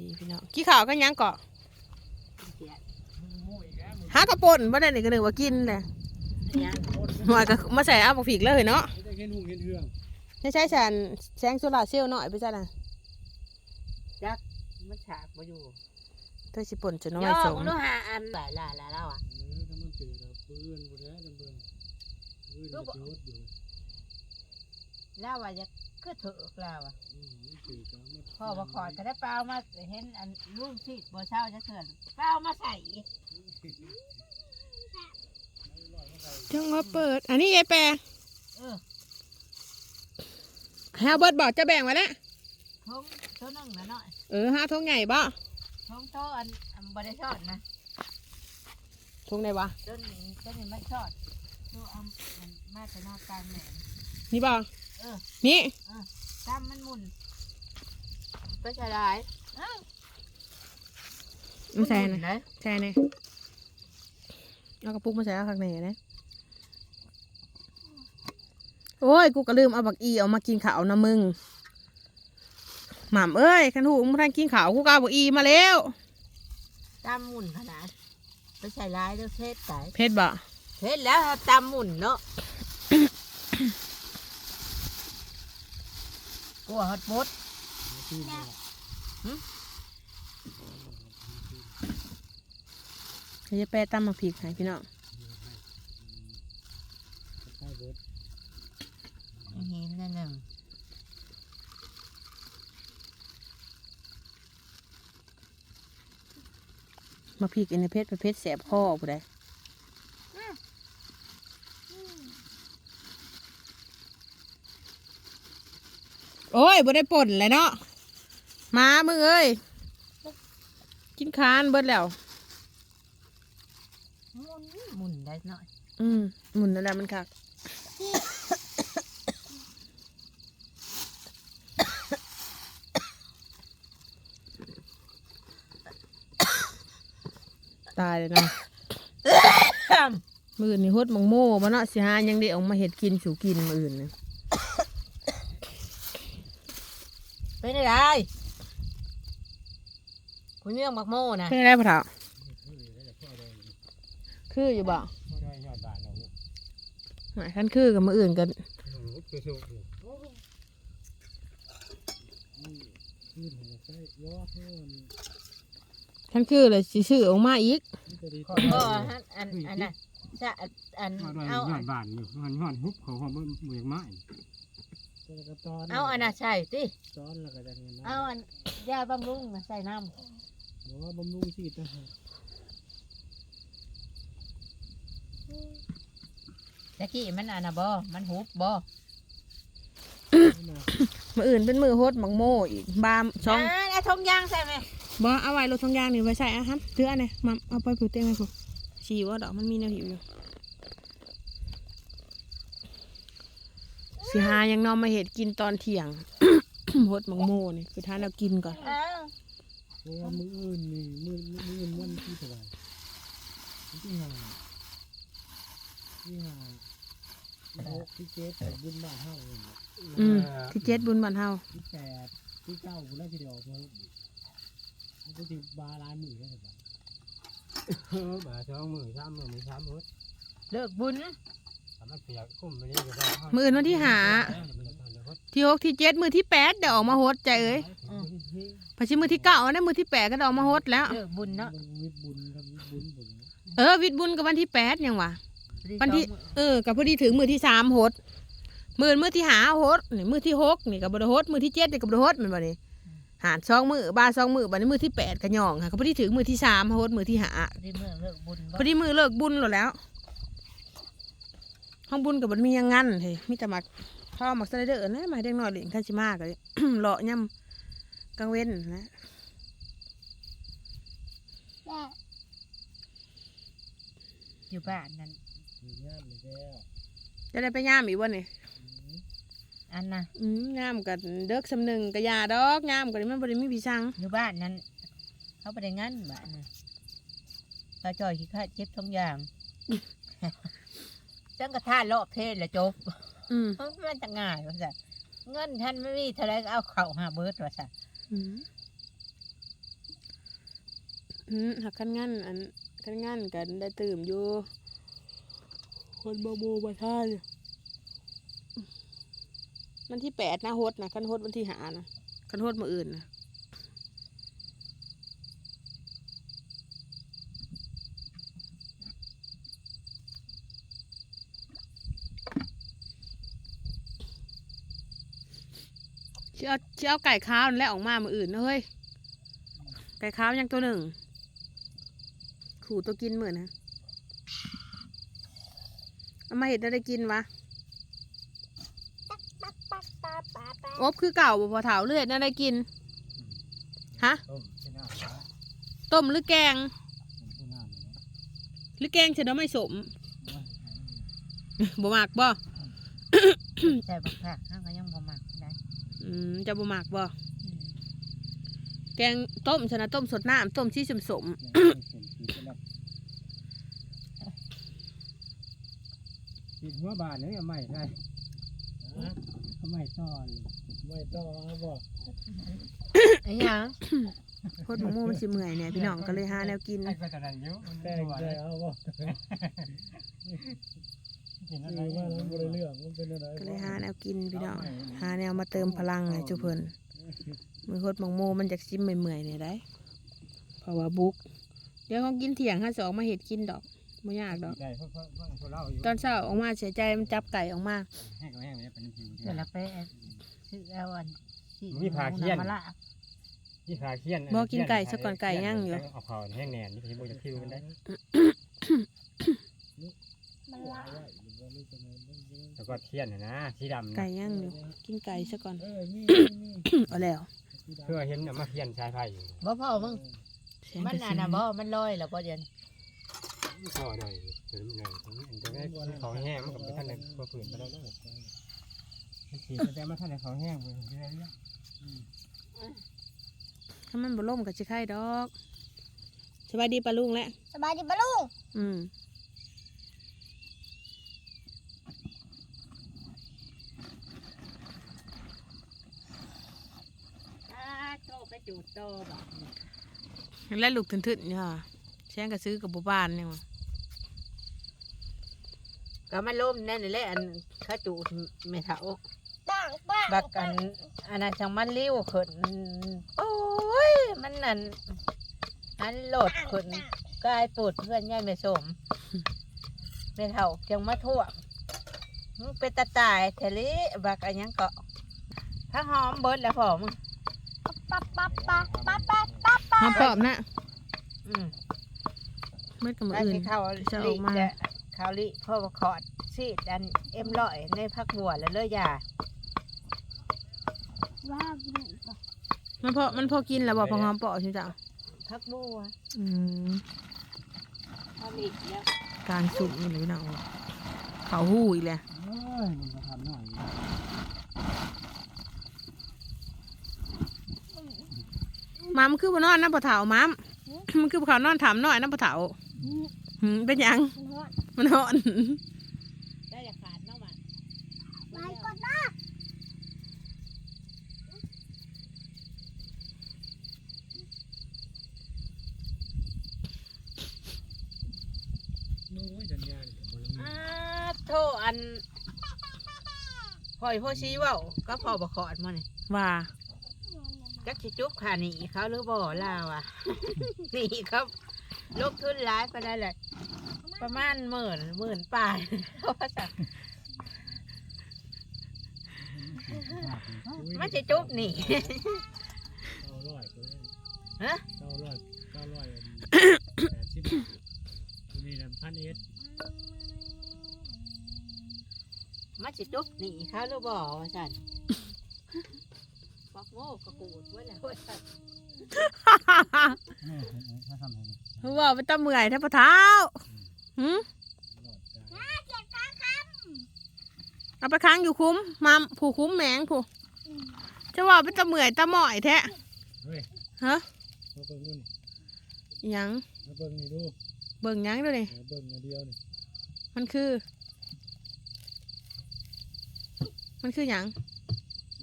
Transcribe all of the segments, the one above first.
ดีพี่น้องกี่ข่าวกันยังเกาะหากระป่นบ่ได้นี่ก็นึกว่ากินแหละหน่อยก็มาใส่เอาบักฝีกเลยเนาะไม่ได้แค่นุ่งแค่เรื่องไม่ใช่แสนแสงโซลาร์เซลล์หน่อยไปจ้ะน่ะมันฉากมาอยู่เธอสิป่นจนน้อยย่อสมมันต้องหาอันหลายหลายหลายแล้วอะเออถ้ามันเจอแล้วปืนบุแท้จำเป็นปืนจะโจดอยู่แล้วว่าจะ ก็เถอะแล้วอะอืมมันเจอกันมันพ่อมาขอดก็ได้เปล่ามาเห็นอันลูกที่บ่เช่าจะเถื่อนเปล่ามาใส่จังว่าเปิด อันนี้ยายแปรเออแฮวเบิร์ดบอกจะแบ่งไว้แล้วทงตัวนึงนะเนาะเออห้าทงใหญ่บ่ทงโตอันอันบ่ได้ชอดนะทงไหนวะต้นนี้ต้นนี้มันชอดตัวอันมันมาจะนอกกลางแหนมนี่บ่เออ นี่ตามมันหมุนไปใส่หลายเอ้ามันใส่หมุนะเลยใช่เนี่ยเอากระปุกมาใส่เอาข้างในนะโอ้ย กูก็ลืมเอาบักอีเอามากินข้าวนะมึง หม่ำเอ้ยขันหูมึงทันกินข้าวกูก็เอาบักอีมาแล้วตามหมุนขนาดไปใส่หลายเด้อเพชรไก่เพชรบ่เห็นแล้วครับตามหมุนเนาะ กลัวฮอดมดปืนเลยให้ยายแปรตำมาพริกให้พี่น้องใช่เบิร์ดเห็นนั่นหนึ่งมาพริกอันนี้เพชรเป็นเพชรแสบคอผู้ใด ยบ่ได้ป่นเลยเนาะมามึงเอ้ยกินคานเบิดแล้วหมุนหมุนได้หน่อย อืมหมุนนั่นแหละมันคักตายเลยเนาะมืออื่นนี่ฮดมังโม่มาเนาะสิหายังได้เออกมาเห็ดกินสู่กินมืออื่นนี่เป็นอะไรคุณเรื่องมักโม่นะเป็นอะไรพ่อเฒ่าคืออยู่บ่ไม่ได้ยอดบานเราหมายคันคือกับมืออื่นกันโอ้โหเกลือโชกอยู่ปืนหัวใส่ย่อเพิ่มคันคือเลยสิซื้อออกมาอีกมันจะดีขอโทษฮะอันอันน่ะจะอันยอดเอายอัอนดบานอยู่มันยอดฮุบเขาเขาเมื่อเมื่ อไม้ตอนเอาอันน่ะใส่ติตอนแล้วก็จะเงินเอาอันยาบำรุงน่ะใส่น้บอกว่าบำรุงชีวิตนะฮะำตะกี้มันอันน่ะบ่มันหุบบ่มืออื่นเป็นมือฮดมังโม่อีกบามช่องอ่าแล้วทงยางใส่ไหมบ่เอาไว้รถทองยางนี่ไว้ใส่อะครับเตืออันนี้มาเอาไปผูกเตียงให้ผูกฉี่ว่าดอกมันมีแนวหิวอยู่ สิหายังนอนมาเห็ดกินตอนเที่ยงฮดมังโม่นี่คือท้าเรากินก่อน เพราะว่ามืออื่นนี่มือมืออื่นวันที่เท่าไหร่วันที่ห้าที่ห้าที่หกที่เจ็ดบุญบ้านเฮาเนี่ยอืมที่เจ็ดบุญบันเฮาที่แปดที่เก้าบุญแล้วที่เดียวมามันก็จะบาลายมือได้ไหมเออบาสองมือสามมือมือสามมือเลิกบุญ มารถเปียกคุ้มไปได้ก็ได้มืออื่นวันที่หาที่หกที่เจ็ดมือที่แปดเดี๋ยวออกมาฮดใจเอ้ยพอชิมือที่เก้าอันนั้นมือที่แปดก็ได้ออกมาฮดแล้วเลิกบุญเนาะวิบุญครับบุญบุญเออวิทย์บุญกับวันที่แปดยังวะวันที่ เออกับพอดีถึงมือที่สามฮดมือมือที่หาฮดนี่มือที่หกนี่กับบไดฮดมือที่เจ็ดนี่กับบไดฮดแมันบ่นี่หารสองมือบาสองมือบัดนี้มือที่แปดกระยองค่ะก็พอดีถึงมือที่สามฮดมือที่หาพอดีเมื่อเลิกบุญบ่พอดีมือเลิกบุญหมดแล้ว ห้องบุญกับบันมีหยังงั้นเฮ้ยมีแต่หมักพ่อหมักสไลเดอร์นะหมายเด็กน้อยเหลิงท่านชิมากเลยเลาะย่ำกลางเว้นนะอยู่บ้านนั่นมีงามเลยแก้วจะได้ไปย่ามอีกวันนี่อันน่ะอืมย่ามกับเด็กสำนึงกับยาดอกย่ามกับมันบริมีพี่ช่างอยู่บ้านนั้นเขาไปได้งั้นบ้านน่ะปลาจอยขี้ข้าเจ็บท้องยาง จังกระทานเลาะเพศละจบอืมมันจะง่ายว่าสัเงินท่านไม่มีเท่าไรก็เอาเข่าหาเบิร์ดว่าสัอืมหืมหักคันงั้นอันคันงั้นกันได้ตื่มอยู่ คนบาโมบาท่านวันที่แปดนะฮดนะคันฮดวันที่หานะคันฮดมาอื่นนะ เชี่เชี่ยวไก่ข้าวนั่นแหละออกมามืออื่นนะเฮ้ย ไก่ข้าวยังตัวหนึ่ง ขู่ตัวกินเหมือนนะเอามาเห็ดได้กินวะอบคือเก่าบ่พอเถาเลือดน่าได้กิน ฮะ ต้มหน้าหมาต้มหรือแกงหน้าหมาหรือแกงเฉยไม่สม บ่มักบ่ แต่บักผักห้างก็ยังบ่มัก อืมจะบ่มักบ่อืมแกงต้มชนะต้มสดน้ำต้มชี้สมสมเสียงเสียงขีดไปแล้วขีดหัวบานเนี่ยเอาไม่ได้เอาไม่ต่อนี่ไม่ต่อเอาบ่ไอ้หยังโคตรโมมันสิเมื่อยเนี่ยพี่น้องก็เลยหาแนวกินไอ้ก็ตอนนั้นอยู่มันแต่ตัวใจเลยเอาบ่ กินอะคือไรว่าเราบ่ได้เรื่องมันเป็นอะไรก็เลยหาแนวกินพี่น้องหาแนวมาเติมพลังให้จุเพิ่นมือโคตรมังโมมันจากซิมเมื่อยๆเนี่ยได้เพราะว่าบุก เดี๋ยวเขากินเถียงห้าสองมาเห็ดกินดอกไม่ยากดอกใจเพิ่งเพิ่งเพิ่งคนเล่าอยู่ตอนเช้าออกมาเสียใจมันจับไก่ออกมาแห้งก็แห้งเลยเป็นผิวเดี๋ยวเราไปซื้อเอาอันที่มีผาเคียนมะละที่ขาเคียนบอกกินไก่ซะก่อนไก่ย่างอยู่เอาเขาแห้งแน่นนี่พี่บอกจะคิวมันได้ แล้วก็เทียนน่ะนะสีดำไก่นะย่างอยู่กินไก่ซะก่อน เออมีมีเอาแล้วเพื่อเห็นเอามาเทียนชายไผ่อยู่บ่พ่อมึงเสียงมันกระน่ะซินะบ่มันลอยแล้วบ่เดี๋ยวก็หน่อยเดี๋ยวมันหน่อยตรงนี้อันจะได้เขาแห้งมันกับท่านในตัวผืนไปแล้วเด้อมันสีแต่มาท่านในเขาแห้งไปถึงที่ไหนเนี่ยถ้ามันบ่ล่มกับชิไข่ดอกสบายดีปะลุงแหละสบายดีปะลุงอืม อ่าโตไป จูดโตบ่แล้วลูกถึนๆเนี่ยค่ะแช่งกระซื้อกับบุบานเนี่ยว่ะก็มันล่มแน่นี่แหละอันเขาจูดไม่เท่าปังปังบักอันอันนั้นจังมันริ้วขึ้นโอ้ยมันนั่นอันโหลดขึ้นกลายปูดเพื่อนย่ายไม่สมไม่เท่าจังมาทั่วมึงเป็นตาตายเทลิบักอันยังเกาะถ้าหอมเบิดแล้วพอมึง ปั๊บปั๊บปั๊บปั๊บปั๊บปั๊บปั๊บมาปอบนะอืมเม็ดกับมือแล้วอื่น ที่เขาจะอลิอกมา จะเขาลิพ่อมาขอดซีดอันเอ็มร้อยในพักบัวแล้วเลยยาว้าวดูก่อมันพอมันพอกินแล้วบอกพอหอมปอกใช่จ้ะพักบัวอืมเขาลิแล้วกางสุกนี่เลยพี่น้องเขาหู้อีกแหละเอ้ยมันก็ทำหน่อย มัมคือบ่นอนน้ำปลาเถามัมมันคือบ่เขานอนถามน้อยน้ำปลาเถาหืมเป็นหยัง มันฮอดมันนอนได้จะขาดเนาะมันไปก่อนนะโน้ยสัญญาณก็บ่มีอ่าโทษอันพ่อยพ่อชี้เว่าก็พอบอกขอดมานี่ว่า จักสิจุกขาหนีเขาหรือบ่ล่าว่ะหนีครับลบทุนร้ายไปได้แหละประมาณหมื่นหมื่นปลายเพราะว่าจะมันจะจุบหนีเก้าร้อยตัวนี้ฮะ เก้าร้อยเก้าร้อยแปดสิบมีลำพันเอ็ดมันจะจุบหนีเขาหรือบ่ว่าสันบอก โง่กระกูดไว้แล้วว่าซั่นนี่ถ้าทำให้เพราว่าไปตะเมื่อยแทบปะเท้าหืมหลอดกายเอาไปค้างอยู่คุ้มมัมผูคุ้มแมงผูจะว่าไปตะเมื่อยตะหมอยแท้เฮ้ยฮะมาเบิ่งนู่อิหยังมาเบิ่งนี่ดูเบิ่งหยังด้วยนี่มาเบิ่งอันเดียวนี่มันคือ มันคือหยัง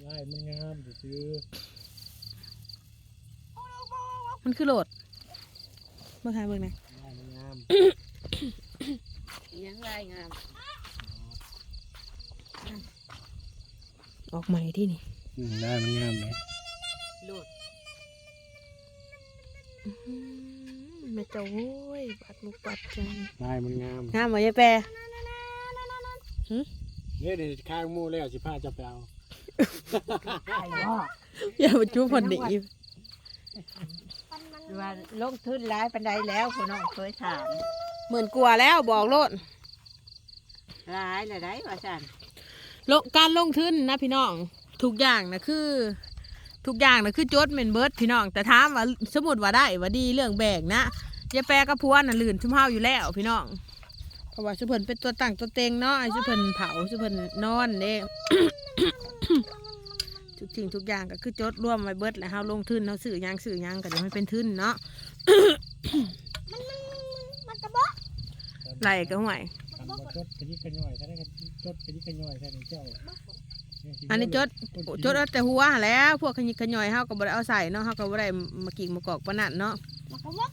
ลายมันงามซื้อมันคือโหลดเบิ่งหาเบิ่งหน่อยได้มันงามยังไงงาม ออกใหม่ที่นี่อืมได้มันงามเลยหลุดอื้อหือแม่เจ้าโว้ยปัดมุกปัดใจได้มันงามงามบ่ยายแปร เนี่ยเดี๋ยวข้างหมู่แล้วสิพาจะไปเอาไอ้ว่าอย่ามาจู้พอดีมันมันว่าลงทุนหลายปันใดแล้วคุณน้องเคยถามหมื่นกว่าแล้วบอกโลดหลายเลยได้ว่าสันลงการลงทุนนะพี่น้องทุกอย่างนะคือ ทุกอย่างนะคือโจทย์เมนเบิร์ดพี่น้อง แต่ถามว่าสมมติว่าได้ว่าดีเรื่องแบกนะยายแปรกับพวนน่ะลื่นชุ่มเฮาอยู่แล้วพี่น้องเพราะว่าสุเพิ่นเป็นตัวตั้งตัวเต็งเนาะไอ้สุเพิ่นเผาสุเพิ่นนอนเด้ ทุกสิ่งทุกอย่างก็คือโจทย์ร่วมไว้เบิดแล้วเฮาลงทุนเฮาซื้อหยังซื้อหยังก็เดี๋ยวมันเป็นทุนเนาะมันกระบอกไหลก็ห่วยทำบ่จดกระยิกกระย่อยถ้าได้ก็จดกระยิกกระย่อยถ้าได้เจ้าอันนี้จดจดเอาแต่หัวหั้นแหล้วพวกขยิกขย่อยเฮาก็บ่ได้เอาใส่เนาะเฮาก็บ่ได้มากิ่งมากอกปานนั้นเนาะมันกระบอก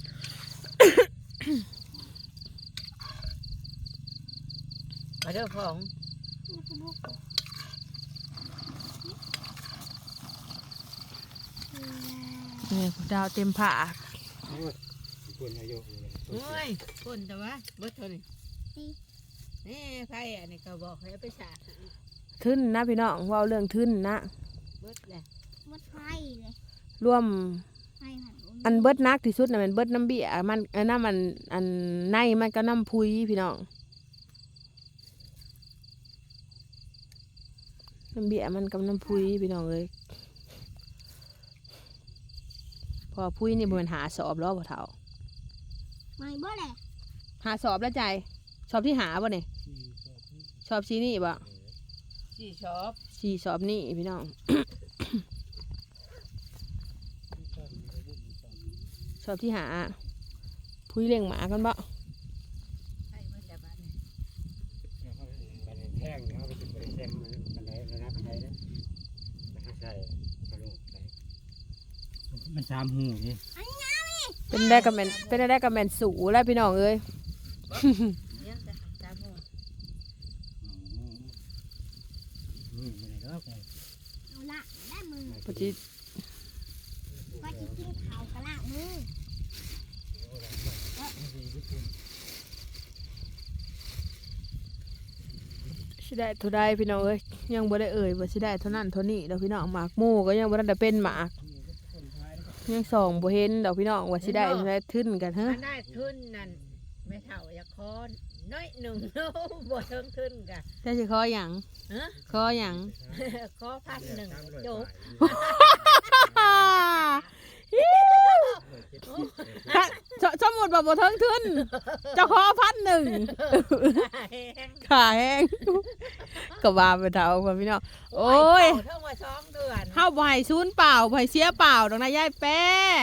มาเด้อของมันกระบอก นี่ดาวเต็มผ้าโอ้ยคนอายุอยู่เลยโอ้ยคนแต่ว่าเบิดเท่านี้นี่ใครอันนี้ก็บอกให้เอาไปสาดทึนนะพี่น้องเว้าเรื่องทึนนะเบิดแหละมันไฟเลยรวมไฟหันอันเบิดนักที่สุดน่ะมันเบิดน้ำเบี้ยมันอันนั้นมันอันในมันก็น้ำพุยพี่น้องน้ำเบี้ยมันกับน้ำพุยพี่น้องเลยเพอพุยนี่บ่แมันหาสอบแล้วบ่เท่าไม่บ่เลยหาสอบแล้วใจสอบที่หาบ่เนี่ยสอบซีนี่บ่สี่ชอบสี่สอบนี่พี่น้องสอบที่หาพุยเลี้ยงหมากันบ่ ใช่เบิดแล้วบ้านนี้ บันไดแท่งเขาไปถึงบันไดแท่งบันไดระดับบันไดนะนะใส่กระโหลกใส่ มันสามหูนี่เป็นได้กับแมนเป็นได้กับแมนสูแล้วพี่น้องเอ้ยเนี่ยจะทำตามหมดนี่มันก็ไปเอาละได้มือปจิว่าจะกินข้าวกะละมือสิได้เท่าใดพี่น้องเอ้ยยังบ่ได้เอ่ยว่าสิได้เท่านั้นเท่านี้ดอกพี่น้องหมากหมู่ก็ยังบ่ทันได้เป็นหมาก ยังส่องบ่เห็นดอกพี่น้องว่าสิได้เท่าใดทึนกันฮะมันได้ทุนนั่นไม่เท่าอยากคอนน้อยหนึ่งบ่เทิงทุนกะแต่สิขอหยังฮะขอหยัง ขอพันหนึ่งจบถ้าสสมมุติว่าบ่ถึงทุนจะขอพันหนึ่งขาแห้ง ก็ว่าไปเท่ากันพี่น้องโอ้ยเท่ามาสองเดือนเฮาบ่ให้ศูนย์เปล่าบ่ให้เสียเปล่าดอกนะยายแป้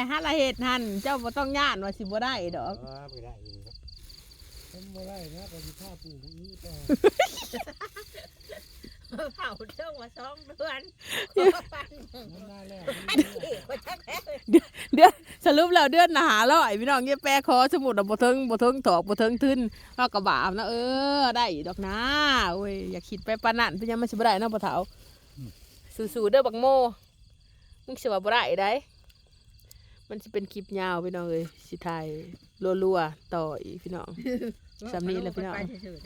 หาละเหตุหันเจ้าบ่ต้องย่านว่าสิบ่ได้ดอกเออไม่ได้อีกผมบ่ได้นะก็สิพาปู่ผู้นี้ต่อ เผาเท่ามาสองเดือนขอพันหนึ่งมันได้แล้วอันนี้ก็ชักแล้วเดือนสรุปแล้วเดือนหนาหาร้อยพี่น้องยายแป้ขอสมุดอะบ่ถึงบ่ถึงถอกบ่ถึงทึนเฮาก็บาปนะเออได้ดอกนะโอ้ยอย่าคิดไปปานนั้นเพิ่นยังมันสิบ่ได้เนาะบ่เฒ่าสู้ๆเด้อบักโมมึงสิว่าบ่ได้ได้มันสิเป็นคลิปยาวพี่น้องเอ้ยสิถ่ายรัวๆต่ออีกพี่น้องสำนีแหละพี่น้องไปเฉยๆ